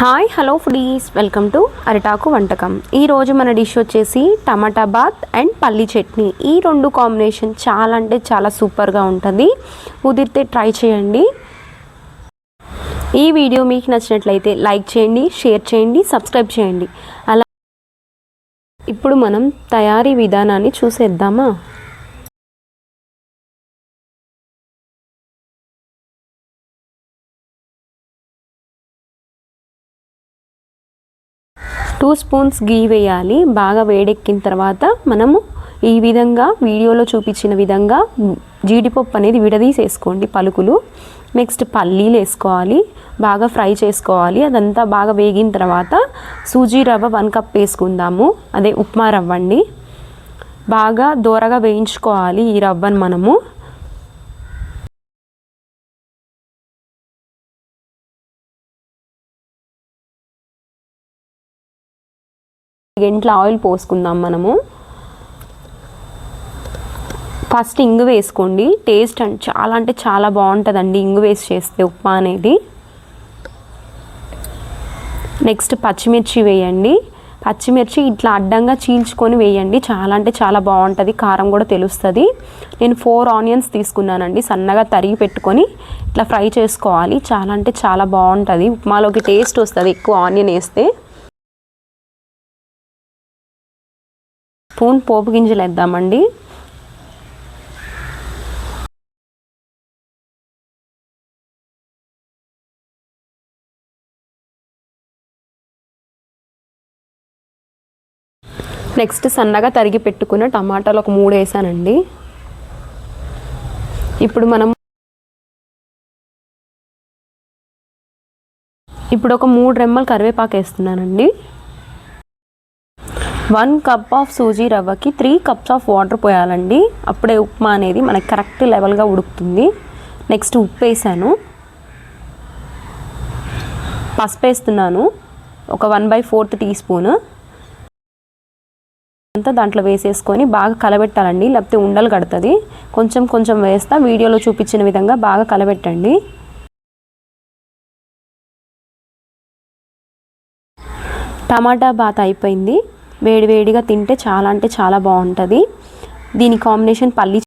Hi hello foodies. Welcome to అరిటాకు వంటకం. ఈరోజు మన డిష్ వచ్చేసి టమాటా బాత్ అండ్ పల్లి చట్నీ. ఈ రెండు కాంబినేషన్ చాలా అంటే చాలా సూపర్గా ఉంటుంది. కుదిరితే ట్రై చేయండి. ఈ వీడియో మీకు నచ్చినట్లయితే లైక్ చేయండి షేర్ చేయండి సబ్స్క్రైబ్ చేయండి. అలా ఇప్పుడు మనం తయారీ విధానాన్ని చూసేద్దామా? టూ స్పూన్స్ గీ వేయాలి. బాగా వేడెక్కిన తర్వాత మనము ఈ విధంగా వీడియోలో చూపించిన విధంగా జీడిపప్పు అనేది విడదీసేసుకోండి పలుకులు. నెక్స్ట్ పల్లీలు వేసుకోవాలి. బాగా ఫ్రై చేసుకోవాలి. అదంతా బాగా వేగిన తర్వాత సూజీ రవ్వ వన్ కప్ వేసుకుందాము. అదే ఉప్మా రవ్వ అండి బాగా దోరగా వేయించుకోవాలి ఈ రవ్వను మనము. గంటల ఆయిల్ పోసుకుందాం మనము. ఫస్ట్ ఇంగు వేసుకోండి. టేస్ట్ అండ్ చాలా అంటే చాలా బాగుంటుందండి ఇంగు వేసి చేస్తే ఉప్మా అనేది. నెక్స్ట్ పచ్చిమిర్చి వేయండి. పచ్చిమిర్చి ఇట్లా అడ్డంగా చీల్చుకొని వేయండి. చాలా అంటే చాలా బాగుంటుంది. కారం కూడా తెలుస్తుంది. నేను ఫోర్ ఆనియన్స్ తీసుకున్నానండి. సన్నగా తరిగి పెట్టుకొని ఇట్లా ఫ్రై చేసుకోవాలి. చాలా అంటే చాలా బాగుంటుంది. ఉప్మాలోకి టేస్ట్ వస్తుంది ఎక్కువ ఆనియన్ వేస్తే. స్పూన్ పోపు గింజలు వేద్దామండి. నెక్స్ట్ సన్నగా తరిగి పెట్టుకున్న టమాటాలు ఒక మూడు వేసానండి. ఇప్పుడు మనం ఇప్పుడు ఒక మూడు రెమ్మలు కరివేపాకు వేస్తున్నానండి. వన్ కప్ ఆఫ్ సూజీ రవ్వకి త్రీ కప్స్ ఆఫ్ వాటర్ పోయాలండి. అప్పుడే ఉప్మా అనేది మనకి కరెక్ట్ లెవెల్గా ఉడుకుతుంది. నెక్స్ట్ ఉప్పు వేసాను పసుపు వేస్తున్నాను ఒక one by fourth teaspoon. అంతా దాంట్లో వేసేసుకొని బాగా కలబెట్టాలండి. లేకపోతే ఉండలు కడుతుంది. కొంచెం కొంచెం వేస్తా. వీడియోలో చూపించిన విధంగా బాగా కలబెట్టండి. టమాటా బాత్ అయిపోయింది. వేడివేడిగా తింటే చాలా అంటే చాలా బాగుంటుంది. దీని కాంబినేషన్ పల్లి